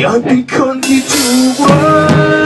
อยากเป็นคนที่ถูกวัก